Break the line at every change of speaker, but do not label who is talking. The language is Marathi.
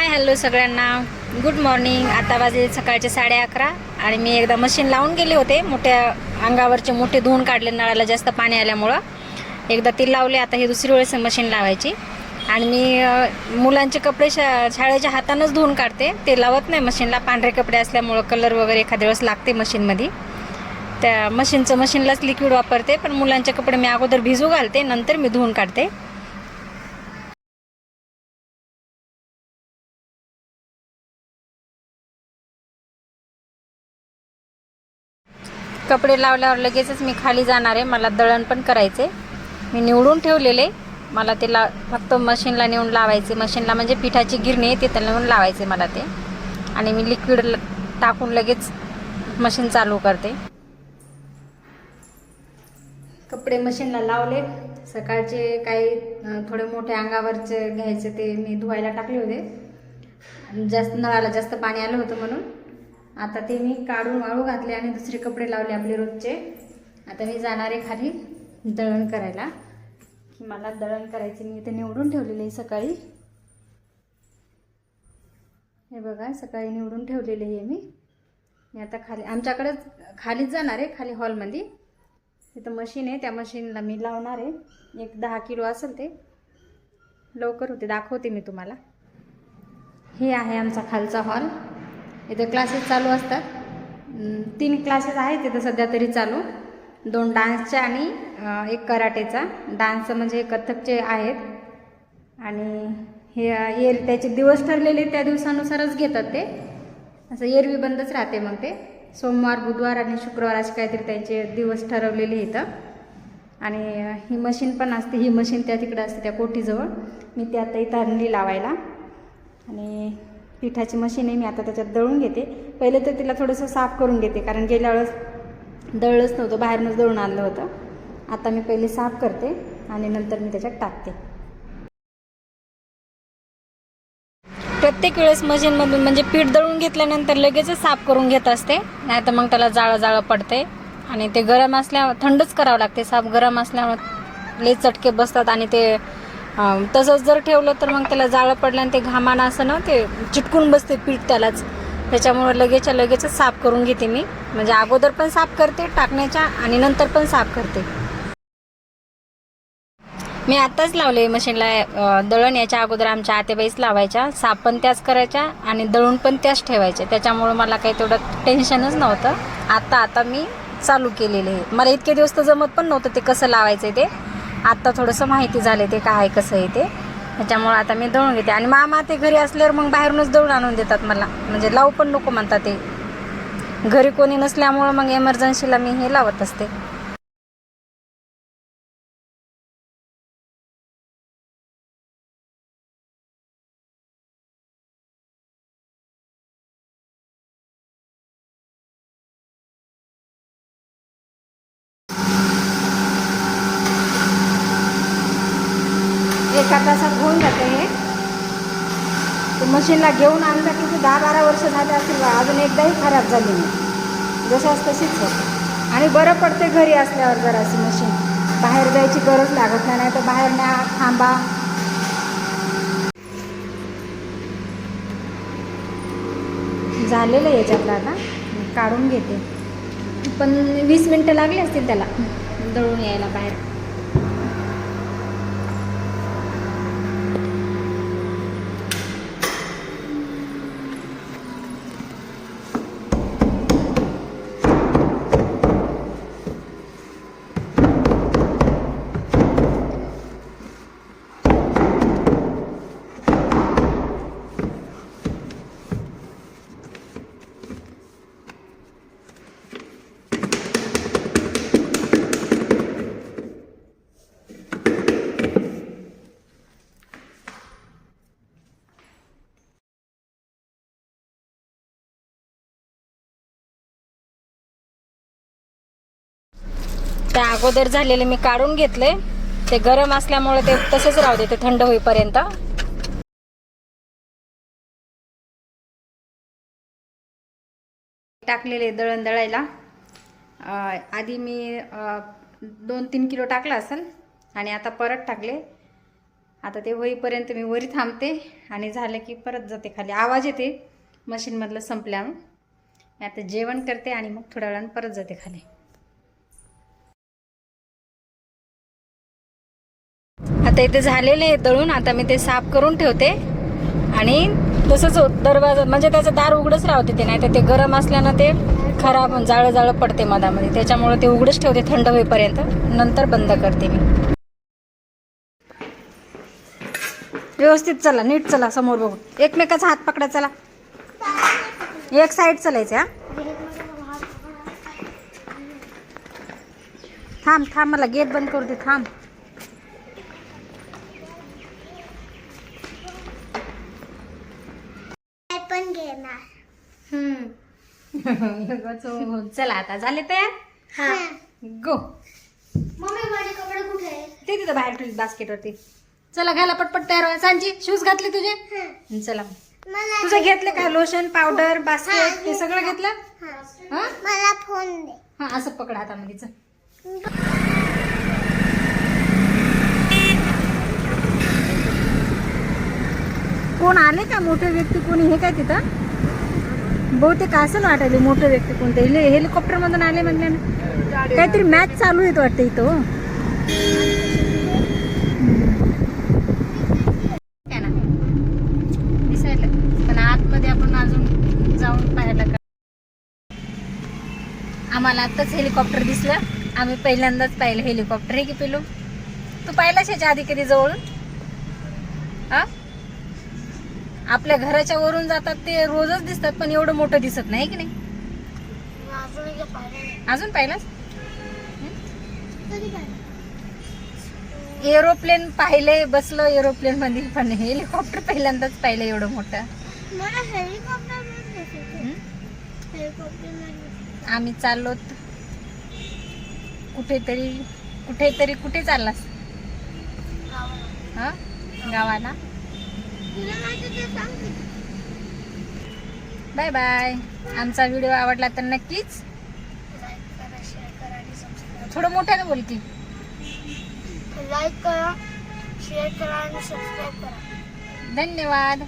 हाय हॅलो सगळ्यांना. गुड मॉर्निंग आता वाजले सकाळचे साडे अकरा आणि मी एकदा मशीन लावून गेले होते. मोठ्या अंगावरचे मोठे धुवून काढले नळाला जास्त पाणी आल्यामुळं. एकदा ते लावले आता ही दुसरी वेळेस मशीन लावायची. आणि मी मुलांचे कपडे शा शाळेच्या हातानंच धुवून काढते. ते लावत नाही मशीनला पांढरे कपडे असल्यामुळं कलर वगैरे एखाद्या वेळेस लागते मशीनमध्ये त्या मशीनचं मशीनलाच लिक्विड वापरते पण मुलांचे कपडे मी अगोदर भिजू घालते नंतर मी धुवून काढते. कपडे लावल्यावर लगेचच मी खाली जाणार आहे. मला दळण पण करायचे मी निवडून ठेवलेले. मला ते ला फक्त मशीनला नेऊन लावायचे. मशीनला म्हणजे पिठाची गिरणी आहे तिथं नेऊन लावायचे मला ते. आणि मी लिक्विड टाकून लगेच मशीन चालू करते. कपडे मशीनला लावले. सकाळचे काही थोडे मोठे अंगावरचे घ्यायचे ते मी धुवायला टाकले होते. जास्त नळाला जास्त पाणी आलं होतं म्हणून. आता ते मी काढून वाळू घातले आणि दुसरे कपडे लावले आपले रोजचे. आता मी जाणार आहे खाली दळण करायला. की मला दळण करायचे मी ते निवडून ठेवलेले आहे सकाळी. हे बघा सकाळी निवडून ठेवलेले आहे मी. मी आता खाली आमच्याकडे खालीच जाणार आहे खाली हॉलमध्ये. तिथं मशीन आहे त्या मशीनला मी लावणार आहे. एक दहा किलो असेल ते. लवकर होते दाखवते मी तुम्हाला. हे आहे आमचा खालचा हॉल. इथं क्लासेस चालू असतात. तीन क्लासेस आहेत इथं सध्या तरी चालू. दोन डान्सचे आणि एक कराटेचा. डान्सचं म्हणजे कथकचे आहेत. आणि हे एर त्याचे दिवस ठरलेले त्या दिवसानुसारच घेतात ते. असं एरवी बंदच राहते मग ते. सोमवार बुधवार आणि शुक्रवार असे काहीतरी त्यांचे दिवस ठरवलेले इथं. आणि ही मशीन पण असते. ही मशीन त्या तिकडं असते त्या कोठीजवळ मी ती आता इथं आणली लावायला. आणि पिठाची मशीन आहे मी आता त्याच्यात दळून घेते. पहिले तर तिला थोडंसं साफ करून घेते कारण गेल्या वेळेस दळलंच नव्हतं बाहेरनंच दळून आणलं होतं. आता मी पहिले साफ करते आणि नंतर मी त्याच्यात टाकते. प्रत्येक वेळेस मशीनमधून म्हणजे पीठ दळून घेतल्यानंतर लगेचच साफ करून घेत असते नाही तर मग त्याला जाळं जाळं पडते. आणि ते गरम असल्यावर थंडच करावं लागते साफ गरम असल्यामुळे लई चटके बसतात आणि ते तसंच जर ठेवलं तर मग त्याला जाळं पडलं आणि ते घामानं असं ना ते चिटकून बसते पीठ त्यालाच. त्याच्यामुळं लगेचच्या लगेचच साफ करून घेते मी. म्हणजे अगोदर पण साफ करते टाकण्याच्या आणि नंतर पण साफ करते. मी आत्ताच लावले मशीनला दळण याच्या अगोदर आमच्या आतेबाईच लावायच्या. साफ पण त्याच करायच्या आणि दळून पण त्याच ठेवायच्या त्याच्यामुळं मला काही तेवढं टेन्शनच नव्हतं. आता आता मी चालू केलेले आहे. मला इतके दिवस तर जमत पण नव्हतं ते कसं लावायचं ते. आत्ता थोडंसं माहिती झाले ते काय कसं आहे ते. त्याच्यामुळं आता मी दळून घेते. आणि मामा ते घरी असल्यावर मग बाहेरूनच दळून आणून देतात मला. म्हणजे लावू पण नको म्हणतात ते. घरी कोणी नसल्यामुळं मग एमर्जन्सीला मी हे लावत असते. एका तासात होऊन जाते हे. ते मशीनला घेऊन आणलं की ते दहा बारा वर्ष झाले असतील बा अजून एकदाही खराब झाली नाही. जशाच तशीच होते. आणि बरं पडते घरी असल्यावर जराशी मशीन बाहेर जायची गरज लागत नाही तर बाहेर न्या थांबा. झालेलं आहे याच्यातलं आता. काढून घेते. पण वीस मिनटं लागली असतील त्याला. दळून यायला बाहेर. त्या अगोदर झालेले मी काढून घेतले. ते गरम असल्यामुळे ते तसेच राहू दे ते थंड होईपर्यंत. टाकलेले दळण दळायला आधी मी दोन तीन किलो टाकला असेल आणि आता परत टाकले. आता ते होईपर्यंत मी वरी थांबते आणि झालं की परत जाते खाली. आवाज येते मशीनमधलं संपल्यावर. मी आता जेवण करते आणि मग थोड्या वेळानं परत जाते खाली. आता इथे झालेले आहे दळून आता मी ते साफ करून ठेवते. आणि तसंच हो, दरवाजा म्हणजे त्याचं दार उघडच राहते ते नाही तर ते गरम असल्यानं ते खराब जाळं जाळं पडते मधामध्ये. त्याच्यामुळे ते उघडच ठेवते थंड होईपर्यंत. नंतर बंद करते मी. व्यवस्थित चला नीट चला समोर बघून. एकमेकाचा हात पकडा चला. एक साईड चालायचं हा? थांब थांब मला गेट बंद करू दे थांब
पण घेणार
चला आता झाले तयार?
हा.
गो
मम्मी माझे कपडे कुठे
ते तिथं बाहेर ठेवली बास्केटवरती. चला घ्यायला पटपट तयार व्हा सांजी शूज घातले तुझे?
हा.
चला. तुझं घेतलं काय लोशन पावडर बास्केट ते सगळं घेतलं.
हा.
हा?
मला फोन दे.
हा असं पकड हातामध्ये चल. कोण आले का? मोठे व्यक्ती कोणी? हे काय तिथं? बहुतेक असं वाटायले मोठं व्यक्ती कोणते. हेलि हेलिकॉप्टरमधून आले म्हणल्यानं काहीतरी मॅच चालू येत वाटतं इथं ना दिसायला पण आतमध्ये आपण अजून जाऊन पाहायला का आम्हाला आत्ताच हेलिकॉप्टर दिसलं. आम्ही पहिल्यांदाच पाहिलं हेलिकॉप्टर. हे की पिलू? तू पाहिलाच ह्याच्या आधी कधी जवळून? हा? आपल्या घराच्या वरून जातात ते रोजच दिसतात पण एवढं मोठं दिसत नाही की नाही?
अजून
पाहिलास
पाहिजे
एरोप्लेन पाहिले बसलो एरोप्लेन मध्ये पण हेलिकॉप्टर पहिल्यांदाच पाहिलं एवढं मोठं. आम्ही चाललो कुठेतरी कुठेतरी कुठे चाललास? हा? गावाला
तुला माहिती ते सांग की.
बाय बाय आमचा व्हिडिओ आवडला तर नक्कीच. थोडं मोठ्यानं बोल की.
लाईक करा शेअर करा आणि सबस्क्राईब करा.
धन्यवाद.